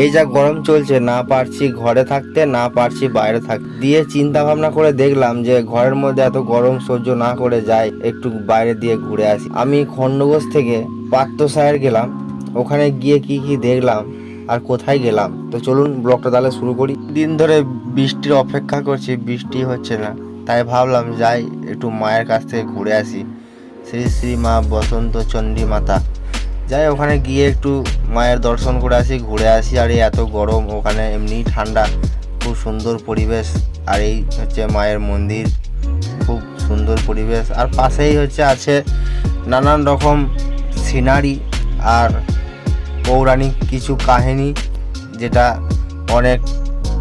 এই যা গরম চলছে, না পারছি ঘরে থাকতে, না পারছি বাইরে থাকতে দিয়ে চিন্তা ভাবনা করে দেখলাম যে ঘরের মধ্যে এত গরম সহ্য না করে যাই, একটু বাইরে দিয়ে ঘুরে আসি। আমি খণ্ডঘোষ থেকে পাত্রসায়ের গেলাম, ওখানে গিয়ে কি কি দেখলাম আর কোথায় গেলাম? তো চলুন ব্লগটা তাহলে শুরু করি। দিন ধরে বৃষ্টির অপেক্ষা করছি, বৃষ্টি হচ্ছে না, তাই ভাবলাম যাই, একটু মায়ের কাছ থেকে ঘুরে আসি। শ্রী শ্রী মা বসন্ত চণ্ডী মাতা যাই, ওখানে গিয়ে একটু মায়ের দর্শন করে আসি, ঘুরে আসি। আর এত গরম, ওখানে এমনি ঠান্ডা, খুব সুন্দর পরিবেশ। আর এই হচ্ছে মায়ের মন্দির, খুব সুন্দর পরিবেশ। আর পাশেই হচ্ছে আছে নানান রকম সিনারি আর পৌরাণিক কিছু কাহিনী, যেটা অনেক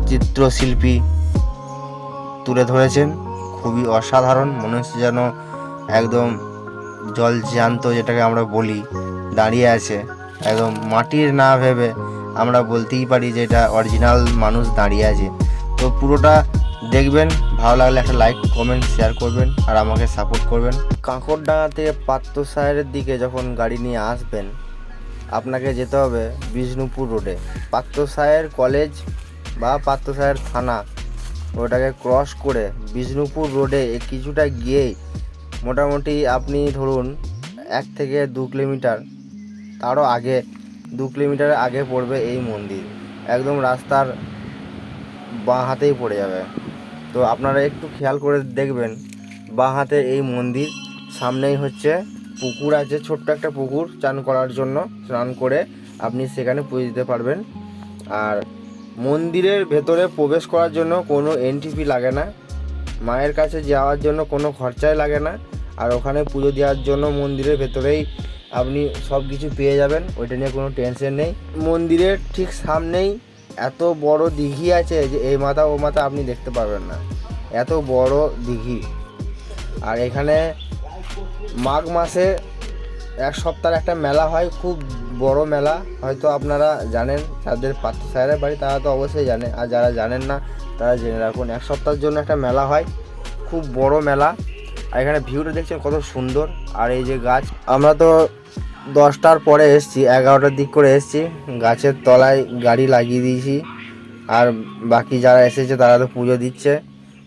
চিত্রশিল্পী তুলে ধরেছেন। খুবই অসাধারণ, মনে হচ্ছে যেন একদম জল জ্যান্ত যেটাকে আমরা বলি। দাঁড়িয়ে আছে। একদম মাটির না ভেবে আমরা বলতেই পারি যে এটা অরিজিনাল মানুষ দাঁড়িয়ে আছে। তো পুরোটা দেখবেন, ভালো লাগলে একটা লাইক কমেন্ট শেয়ার করবেন আর আমাকে সাপোর্ট করবেন। কাঁকড়ডাঙ্গা থেকে পাত্রসায়ের দিকে যখন গাড়ি নিয়ে আসবেন, আপনাকে যেতে হবে বিষ্ণুপুর রোডে পাত্রসায়ের কলেজ বা পাত্রসায়ের থানা, ওটাকে ক্রস করে বিষ্ণুপুর রোডে কিছুটা গিয়েই মোটামুটি আপনি ধরুন এক থেকে দু কিলোমিটার তারও আগে দু কিলোমিটার আগে পড়বে এই মন্দির। একদম রাস্তার বাঁ হাতেই পড়ে যাবে। তো আপনারা একটু খেয়াল করে দেখবেন, বাঁ হাতে এই মন্দির, সামনেই হচ্ছে পুকুর আছে, ছোট্ট একটা পুকুর চান করার জন্য, স্নান করে আপনি সেখানে পুজো দিতে পারবেন। আর মন্দিরের ভেতরে প্রবেশ করার জন্য কোনো এনটিপি লাগে না। মায়ের কাছে যাওয়ার জন্য কোনো খরচাই লাগে না। আর ওখানে পুজো দেওয়ার জন্য মন্দিরের ভেতরেই আপনি সব কিছু পেয়ে যাবেন, ওইটা নিয়ে কোনো টেনশন নেই। মন্দিরের ঠিক সামনেই এত বড় দিঘি আছে যে এই মাথা ও মাথা আপনি দেখতে পারবেন না। এত বড় দিঘি। আর এখানে মাঘ মাসে এক সপ্তাহের একটা মেলা হয়, খুব বড় মেলা। হয়তো আপনারা জানেন যাদের পাত্র সাহেবের বাড়ি তারা তো অবশ্যই জানে। আর যারা জানেন না, তারা জেনে রাখুন, এক সপ্তাহের জন্য একটা মেলা হয়। খুব বড় মেলা। আর এখানে ভিউটা দেখছেন কত সুন্দর। আর এই যে গাছ, আমরা তো দশটার পরে এসছি, এগারোটার দিক করে এসছি। গাছের তলায় গাড়ি লাগিয়ে দিয়েছি। আর বাকি যারা এসেছে তারা তো পুজো দিচ্ছে।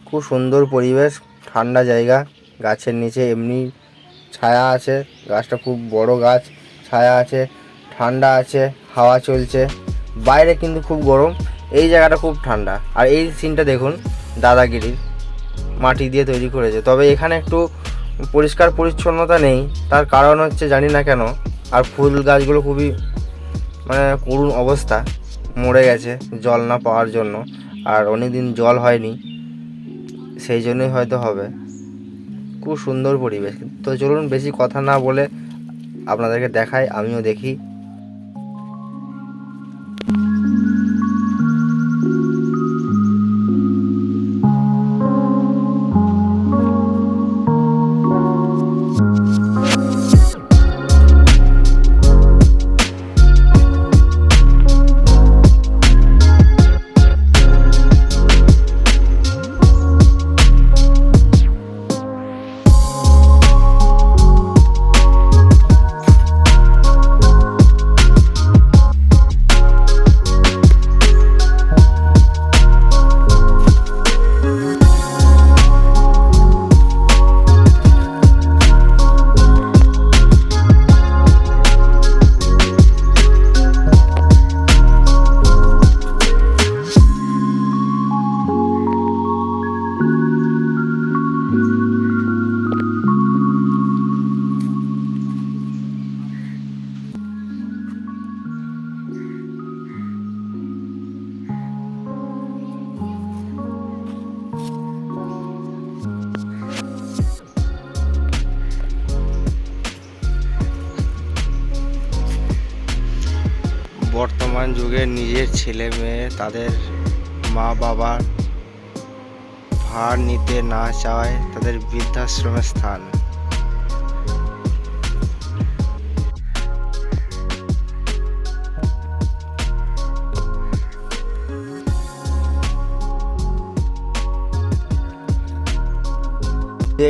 খুব সুন্দর পরিবেশ, ঠান্ডা জায়গা। গাছের নিচে এমনি ছায়া আছে। গাছটা খুব বড় গাছ, ছায়া আছে, ঠান্ডা আছে, হাওয়া চলছে। বাইরে কিন্তু খুব গরম, এই জায়গাটা খুব ঠান্ডা। আর এই সিনটা দেখুন, দাদাগিরির। মাটি দিয়ে তৈরি করেছে। তবে এখানে একটু পরিষ্কার পরিচ্ছন্নতা নেই। তার কারণ হচ্ছে জানি না কেন, আর ফুল গাছগুলো খুবই মানে করুণ অবস্থা। মরে গেছে, জল না পাওয়ার জন্য। আর অনেক দিন জল হয়নি, সেই জন্যই হয়তো হবে। খুব সুন্দর পরিবেশ। তো চলুন, বেশি কথা না বলে আপনাদেরকে দেখাই, আমিও দেখি। বর্তমান যুগে নিজের ছেলে মেয়ে তাদের মা বাবার ভার নিতে না চাওয়ায় তাদের বৃদ্ধাশ্রমে স্থান।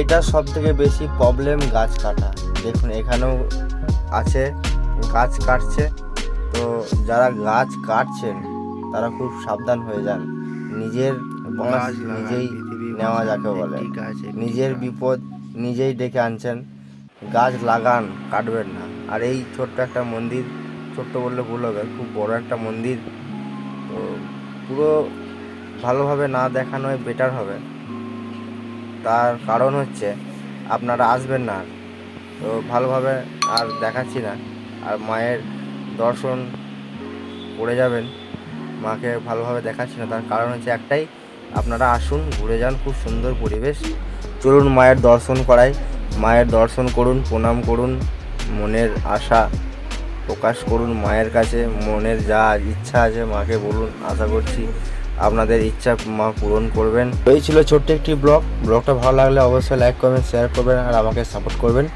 এটা সব থেকে বেশি প্রবলেম গাছ কাটা। দেখুন, এখানেও আছে, গাছ কাটছে। তো যারা গাছ কাটছেন তারা খুব সাবধান হয়ে যান। নিজের বাঁশ নিজেই নেওয়া যাকে বলে। নিজের বিপদ নিজেই ডেকে আনছেন। গাছ লাগান কাটবেন না। আর এই ছোট্ট একটা মন্দির ছোট্ট বললে ভুল হবে খুব বড় একটা মন্দির তো পুরো ভালোভাবে না দেখানোই বেটার হবে। তার কারণ হচ্ছে আপনারা আসবেন না। আর। তো ভালোভাবে আর দেখাচ্ছি না। আর মায়ের দর্শন করে যাবেন। মাকে ভালোভাবে দেখাচ্ছি না, তার কারণ হচ্ছে একটাই, আপনারা আসুন, ঘুরে যান, খুব সুন্দর পরিবেশ। চলুন মায়ের দর্শন করাই। মায়ের দর্শন করুন, প্রণাম করুন, মনের আশা প্রকাশ করুন মায়ের কাছে। মনের যা ইচ্ছা আছে মাকে বলুন, আশা করছি আপনাদের ইচ্ছা মা পূরণ করবেন। এই ছিল ছোট্ট একটি ব্লগ। ব্লগটা ভালো লাগলে অবশ্যই লাইক করবেন শেয়ার করবেন আর আমাকে সাপোর্ট করবেন।